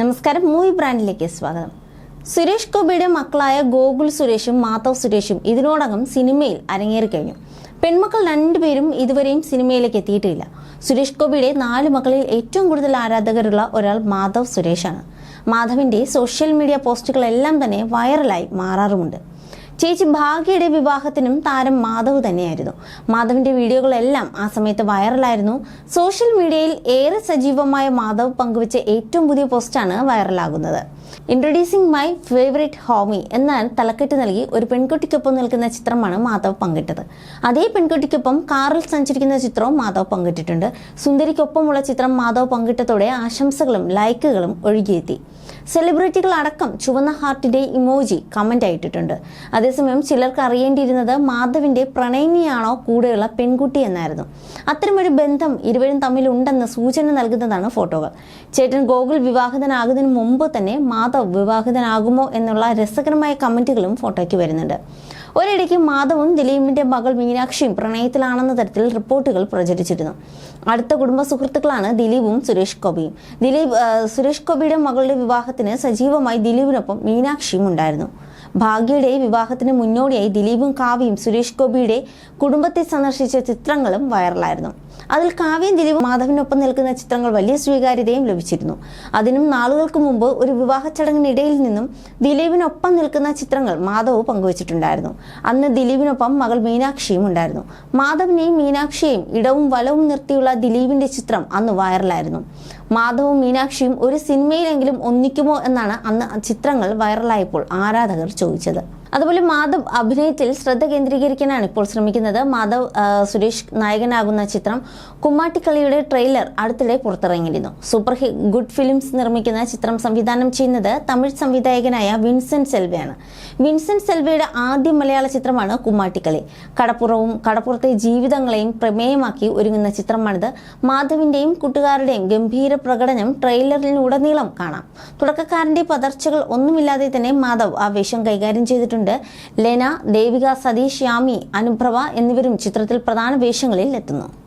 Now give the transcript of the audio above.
നമസ്കാരം മൂവി ബ്രാൻഡിലേക്ക് സ്വാഗതം. സുരേഷ് ഗോപിയുടെ മക്കളായ ഗോകുൽ സുരേഷും മാധവ് സുരേഷും ഇതിനോടകം സിനിമയിൽ അരങ്ങേറി കഴിഞ്ഞു. പെൺമക്കൾ രണ്ടുപേരും ഇതുവരെയും സിനിമയിലേക്ക് എത്തിയിട്ടില്ല. സുരേഷ് ഗോപിയുടെ നാല് മക്കളിൽ ഏറ്റവും കൂടുതൽ ആരാധകരുള്ള ഒരാൾ മാധവ് സുരേഷാണ്. മാധവിന്റെ സോഷ്യൽ മീഡിയ പോസ്റ്റുകളെല്ലാം തന്നെ വൈറലായി മാറാറുമുണ്ട്. ചേച്ചി ഭാഗ്യയുടെ വിവാഹത്തിനും താരം മാധവ് തന്നെയായിരുന്നു. മാധവിന്റെ വീഡിയോകളെല്ലാം ആ സമയത്ത് വൈറലായിരുന്നു. സോഷ്യൽ മീഡിയയിൽ ഏറെ സജീവമായ മാധവ് പങ്കുവച്ച ഏറ്റവും പുതിയ പോസ്റ്റാണ് വൈറലാകുന്നത്. ഇൻട്രൊഡ്യൂസിംഗ് മൈ ഫേവറേറ്റ് ഹോമി എന്നാൽ തലക്കെട്ട് നൽകി ഒരു പെൺകുട്ടിക്കൊപ്പം നിൽക്കുന്ന ചിത്രമാണ് മാധവ് പങ്കിട്ടത്. അതേ പെൺകുട്ടിക്കൊപ്പം കാറിൽ സഞ്ചരിക്കുന്ന ചിത്രവും മാധവ് പങ്കിട്ടിട്ടുണ്ട്. സുന്ദരിക്കൊപ്പമുള്ള ചിത്രം മാധവ് പങ്കിട്ടതോടെ ആശംസകളും ലൈക്കുകളും ഒഴുകിയെത്തി. സെലിബ്രിറ്റികൾ അടക്കം ചുവന്ന ഹാർട്ടിന്റെ ഇമോജി കമന്റ് ആയിട്ടിട്ടുണ്ട്. അതേസമയം ചിലർക്ക് അറിയേണ്ടിയിരുന്നത് മാധവിന്റെ പ്രണയിനിയാണോ കൂടെയുള്ള പെൺകുട്ടി എന്നായിരുന്നു. അത്തരമൊരു ബന്ധം ഇരുവരും തമ്മിലുണ്ടെന്ന് സൂചന നൽകുന്നതാണ് ഫോട്ടോകൾ. ചേട്ടൻ ഗോകുൽ വിവാഹിതനാകുന്നതിന് മുമ്പ് തന്നെ മാധവ് വിവാഹിതനാകുമോ എന്നുള്ള രസകരമായ കമന്റുകളും ഫോട്ടോയ്ക്ക് വരുന്നുണ്ട്. ഒരിടയ്ക്ക് മാധവും ദിലീപിന്റെ മകൾ മീനാക്ഷിയും പ്രണയത്തിലാണെന്ന തരത്തിൽ റിപ്പോർട്ടുകൾ പ്രചരിച്ചിരുന്നു. അടുത്ത കുടുംബ സുഹൃത്തുക്കളാണ് ദിലീപും സുരേഷ് ഗോപിയും. ദിലീപ് സുരേഷ് ഗോപിയുടെ മകളുടെ വിവാഹത്തിന് സജീവമായി ദിലീപിനൊപ്പം മീനാക്ഷിയും ഉണ്ടായിരുന്നു. ഭാഗ്യയുടെ വിവാഹത്തിന് മുന്നോടിയായി ദിലീപും കാവ്യയും സുരേഷ് ഗോപിയുടെ കുടുംബത്തെ സന്ദർശിച്ച ചിത്രങ്ങളും വൈറലായിരുന്നു. അതിൽ കാവ്യം ദിലീപ് മാധവനൊപ്പം നിൽക്കുന്ന ചിത്രങ്ങൾ വലിയ സ്വീകാര്യതയും ലഭിച്ചിരുന്നു. അതിനും നാളുകൾക്ക് മുമ്പ് ഒരു വിവാഹ ചടങ്ങിനിടയിൽ നിന്നും ദിലീപിനൊപ്പം നിൽക്കുന്ന ചിത്രങ്ങൾ മാധവ് പങ്കുവച്ചിട്ടുണ്ടായിരുന്നു. അന്ന് ദിലീപിനൊപ്പം മകൾ മീനാക്ഷിയും ഉണ്ടായിരുന്നു. മാധവിനെയും മീനാക്ഷിയെയും ഇടവും വലവും നിർത്തിയുള്ള ദിലീപിന്റെ ചിത്രം അന്ന് വൈറലായിരുന്നു. മാധവും മീനാക്ഷിയും ഒരു സിനിമയിലെങ്കിലും ഒന്നിക്കുമോ എന്നാണ് അന്ന് ചിത്രങ്ങൾ വൈറലായപ്പോൾ ആരാധകർ ചോദിച്ചത് 组织的 അതുപോലെ മാധവ് അഭിനയത്തിൽ ശ്രദ്ധ കേന്ദ്രീകരിക്കാനാണ് ഇപ്പോൾ ശ്രമിക്കുന്നത്. മാധവ് സുരേഷ് നായകനാകുന്ന ചിത്രം കുമ്മാട്ടിക്കളിയുടെ ട്രെയിലർ അടുത്തിടെ പുറത്തിറങ്ങിയിരുന്നു. സൂപ്പർ ഹിറ്റ് ഗുഡ് ഫിലിംസ് നിർമ്മിക്കുന്ന ചിത്രം സംവിധാനം ചെയ്യുന്നത് തമിഴ് സംവിധായകനായ വിൻസെന്റ് സെൽവയാണ്. വിൻസെന്റ് സെൽവയുടെ ആദ്യ മലയാള ചിത്രമാണ് കുമ്മാട്ടിക്കളി. കടപ്പുറവും കടപ്പുറത്തെ ജീവിതങ്ങളെയും പ്രമേയമാക്കി ഒരുങ്ങുന്ന ചിത്രമാണിത്. മാധവിന്റെയും കൂട്ടുകാരുടെയും ഗംഭീര പ്രകടനം ട്രെയിലറിലുടനീളം കാണാം. തുടക്കക്കാരന്റെ പതർച്ചകൾ ഒന്നുമില്ലാതെ തന്നെ മാധവ് ആ വേഷം കൈകാര്യം ചെയ്തിട്ടുണ്ട്. ലെന ദേവിക സതീഷ് യാമി അനുപ്രഭ എന്നിവരും ചിത്രത്തിൽ പ്രധാന വേഷങ്ങളിൽ എത്തുന്നു.